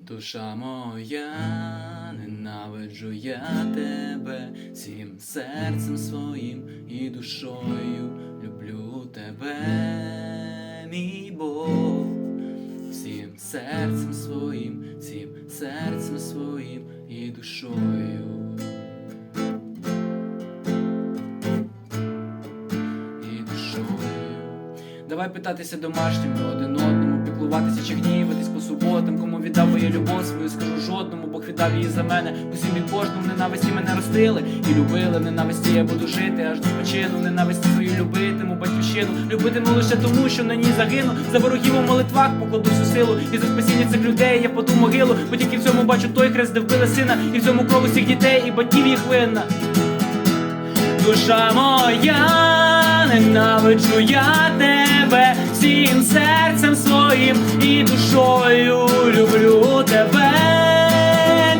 Душа моя, ненавиджу я тебе всім серцем своїм і душою люблю тебе, мій Бог, всім серцем своїм, всім серцем своїм і душою. І душою. Давай питатися домашніми один одному, піклуватися чи гніватись по суботам, кому віддав би любов свою, скажу жодному, Бог віддав її за мене. Усім і кожному ненависті мене ростили і любили. В ненависті я буду жити, аж до почину. В ненависті свою любитиму, батьківщину. Любитиму лише тому, що на ній загину. За ворогів у молитвах покладу всю силу. І за спасіння цих людей я паду в могилу. Бо тільки в цьому бачу той хрест, де вбили сина, і в цьому кров усіх дітей, і батьків їх винна. Душа моя, ненавиджу я тебе всім серцем і душою люблю тебе,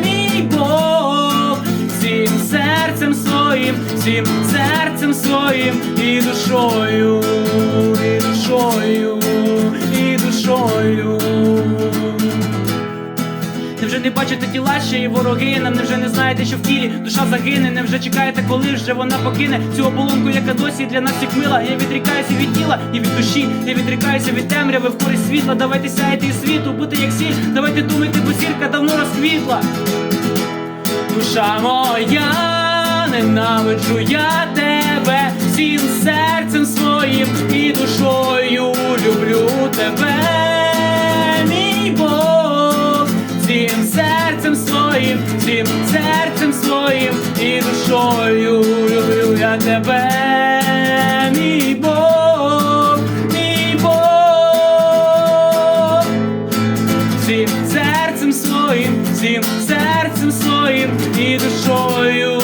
мій Бог, всім серцем своїм, всім серцем своїм і душою, і душою, не бачите тіла ще і вороги нам? Невже не знаєте, що в тілі душа загине? Невже чекаєте, коли вже вона покине цю оболонку, яка досі для нас як мила? Я відрікаюся від тіла і від душі, я відрікаюся від темряви в користь світла. Давайте сяйте із світу, бути як сіль. Давайте думайте, бо зірка давно розквітла. Душа моя, ненавиджу я тебе всім серцем своїм і душою люблю тебе, серцем своїм і душою люблю я тебе, мій Бог, мій Бог, всім серцем своїм, всім серцем своїм і душою.